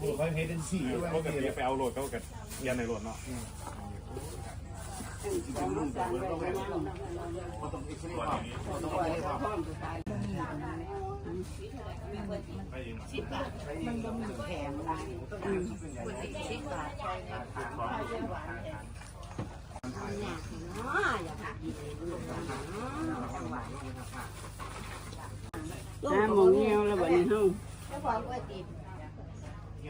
เขาเฮดเป็นสี่เขาก็จะไปเอาโหลดเขาก็ยันในโหลดเนาะมัน้ำมองเงี้ยวแล้วบัดนี้เฮาเงี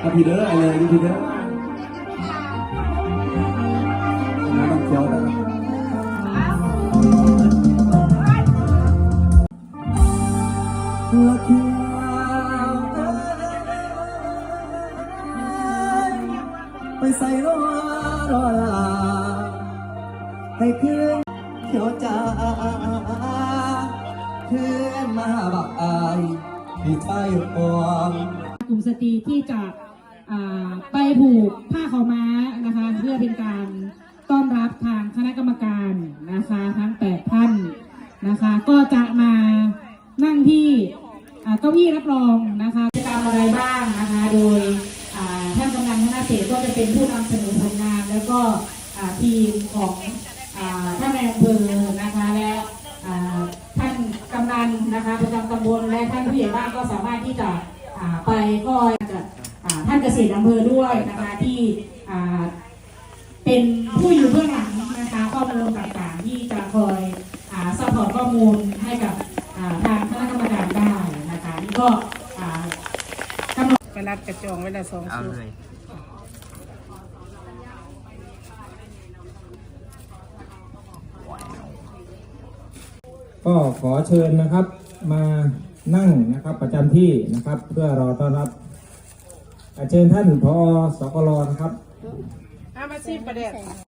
ำมันเขียวนะละเคียวไปใส่รอรอลาให้คืนเขียวจ้าเพื่อนมาบักอายที่ไปปวงกลุ่มสตรีที่จะ ไปผูกผ้าขาวม้านะคะ เพื่อเป็นการต้อนรับทางคณะกรรมการนะคะทั้งแปดท่านนะคะ ก็จะมานั่งที่เก้าอี้รับรองนะคะกิจกรรมอะไรบ้างนะคะ โดยท่านกำนันคณะเสกก็จะเป็นผู้นำเสนอผลงาน แล้วก็ทีมของอท่านนายอำเภอนะคะและท่านกำนันนะคะประจำตำบลและท่านผู้ใหญ่บ้านก็สามารถที่จะไปก็จะอ่าท่าน เกษตรอำเภอด้วยนะคะที่อ่าเป็นผู้อยู่เบื้องหลังนะคะข้อมูลต่างๆ ที่จะคอยอ่าซัพพอร์ตข้อมูลให้กับอ่าทางคณะกรรมการได้นะคะนี่ก็อ่ากระลัดกระจองไว้ละสองชุดก็ขอเชิญนะครับมานั่งนะครับประจำที่นะครับ เพื่อรอต้อนรับ เชิญท่านพอสกลนะครับ อามาซีประเด็น